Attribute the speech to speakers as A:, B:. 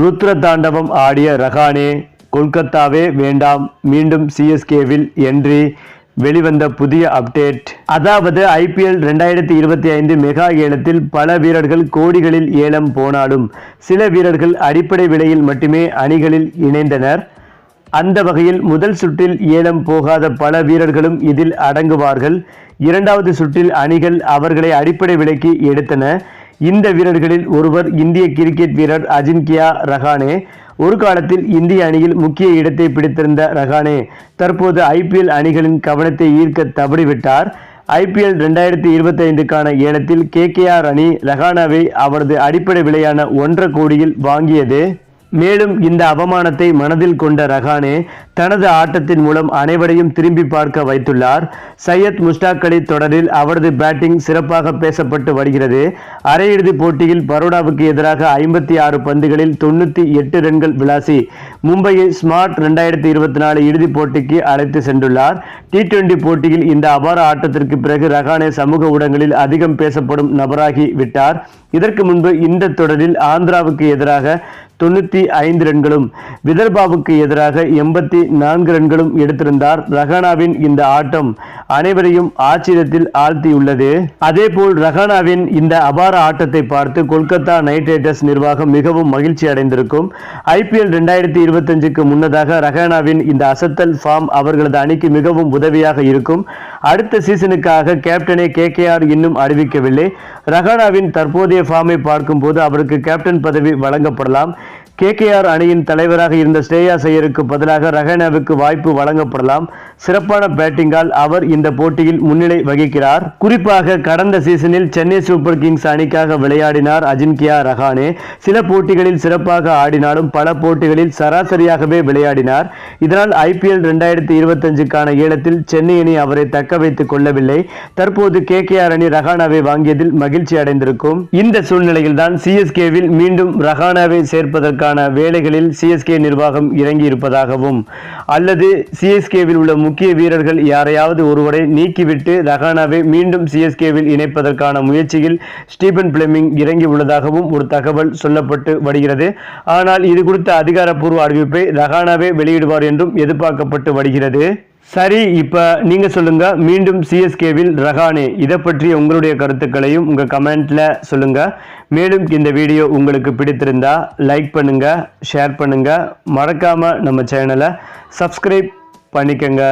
A: ருத்ர தாண்டவம் ஆடிய ரஹானே கொல்கத்தாவே வேண்டாம் மீண்டும் சிஎஸ்கேவில் என்று வெளிவந்த புதிய அப்டேட். அதாவது ஐபிஎல் ரெண்டாயிரத்தி இருபத்தி ஐந்து மெகா ஏலத்தில் பல வீரர்கள் கோடிகளில் ஏலம் போனாலும் சில வீரர்கள் அடிப்படை விலையில் மட்டுமே அணிகளில் இணைந்தனர். அந்த வகையில் முதல் சுற்றில் ஏலம் போகாத பல வீரர்களும் இதில் அடங்குவார்கள். இரண்டாவது சுற்றில் அணிகள் அவர்களை அடிப்படை விலைக்கு எடுத்தன. இந்த வீரர்களில் ஒருவர் இந்திய கிரிக்கெட் வீரர் அஜின்கியா ரஹானே. ஒரு காலத்தில் இந்திய அணியில் முக்கிய இடத்தை பிடித்திருந்த ரஹானே. தற்போது ஐபிஎல் அணிகளின் கவனத்தை ஈர்க்க தவறிவிட்டார். ஐபிஎல் ரெண்டாயிரத்தி இருபத்தி ஐந்துக்கான ஏலத்தில் கேகேஆர் அணி ரஹானாவை அவரது அடிப்படை விலையான ஒன்றரை கோடியில் வாங்கியது. மேலும் இந்த அவமானத்தை மனதில் கொண்ட ரஹானே தனது ஆட்டத்தின் மூலம் அனைவரையும் திரும்பி பார்க்க வைத்துள்ளார். சையத் முஸ்டாக் அலி தொடரில் அவரது பேட்டிங் சிறப்பாக பேசப்பட்டு வருகிறது. அரையிறுதிப் போட்டியில் பரோடாவுக்கு எதிராக ஐம்பத்தி ஆறு பந்துகளில் தொண்ணூற்றி எட்டு ரன்கள் விளாசி மும்பையை ஸ்மார்ட் ரெண்டாயிரத்தி இருபத்தி நாலு இறுதிப் போட்டிக்கு அழைத்து சென்றுள்ளார். டி டுவெண்டி போட்டியில் இந்த அபார ஆட்டத்திற்கு பிறகு ரஹானே சமூக ஊடகங்களில் அதிகம் பேசப்படும் நபராகி விட்டார். இதற்கு முன்பு இந்த தொடரில் ஆந்திராவுக்கு எதிராக தொண்ணூற்றி ஐந்து ரன்களும் விதர்பாவுக்கு எதிராக எண்பத்தி நான்கு ரன்களும் எடுத்திருந்தார் ரஹானாவின் இந்த ஆட்டம். அனைவரையும் ஆச்சரியத்தில் ஆழ்த்தியுள்ளது. அதேபோல் ரஹானாவின் இந்த அபார ஆட்டத்தை பார்த்து கொல்கத்தா நைட் ரைடர்ஸ் நிர்வாகம் மிகவும் மகிழ்ச்சி அடைந்திருக்கும். ஐபிஎல் ரெண்டாயிரத்தி இருபத்தஞ்சுக்கு முன்னதாக ரஹானாவின் இந்த அசத்தல் ஃபார்ம் அவர்களது அணிக்கு மிகவும் உதவியாக இருக்கும். அடுத்த சீசனுக்காக கேப்டனை கேகேஆர் இன்னும் அறிவிக்கவில்லை. ரஹானாவின் தற்போதைய ஃபார்மை பார்க்கும்போது அவருக்கு கேப்டன் பதவி வழங்கப்படலாம். கேகேஆர் அணியின் தலைவராக இருந்த ஸ்ரேயா ஐயருக்கு பதிலாக ரஹானாவுக்கு வாய்ப்பு வழங்கப்படலாம். சிறப்பான பேட்டிங்கால் அவர் இந்த போட்டியில் முன்னிலை வகிக்கிறார். குறிப்பாக கடந்த சீசனில் சென்னை சூப்பர் கிங்ஸ் அணிக்காக விளையாடினார் அஜின்கியா ரஹானே. சில போட்டிகளில் சிறப்பாக ஆடினாலும் பல போட்டிகளில் சராசரியாகவே விளையாடினார். இதனால் ஐபிஎல் ரெண்டாயிரத்தி இருபத்தஞ்சுக்கான ஏலத்தில் சென்னை அணி அவரை தக்க வைத்துக் கொள்ளவில்லை. தற்போது கேகேஆர் அணி ரஹானாவை வாங்கியதில் மகிழ்ச்சி அடைந்திருக்கும். இந்த சூழ்நிலையில்தான் சிஎஸ்கேவில் மீண்டும் ரஹானாவை சேர்ப்பதற்கான வேலைகளில் சிஎஸ்கே நிர்வாகம் இறங்கி இருப்பதாகவும் அல்லது சிஎஸ்கேவில் உள்ள முக்கிய வீரர்கள் யாரையாவது ஒருவரை நீக்கிவிட்டு ரஹானாவை மீண்டும் சிஎஸ்கேவில் இணைப்பதற்கான முயற்சியில் ஸ்டீபன் பிளெமிங் இறங்கி உள்ளதாகவும் ஒரு தகவல் சொல்லப்பட்டு வருகிறது. ஆனால் இது குறித்த அதிகாரப்பூர்வ அறிவிப்பை ரஹானாவே வெளியிடுவார் என்றும் எதிர்பார்க்கப்பட்டு வருகிறது. சரி இப்போ நீங்கள் சொல்லுங்கள் மீண்டும் சிஎஸ்கேவில் ரஹானே இதை பற்றி உங்களுடைய கருத்துக்களையும் உங்கள் கமெண்ட்டில் சொல்லுங்கள் மேலும் இந்த வீடியோ உங்களுக்கு பிடித்திருந்தா லைக் பண்ணுங்கள் ஷேர் பண்ணுங்கள் மறக்காமல் நம்ம சேனலை சப்ஸ்கிரைப் பண்ணிக்கங்க.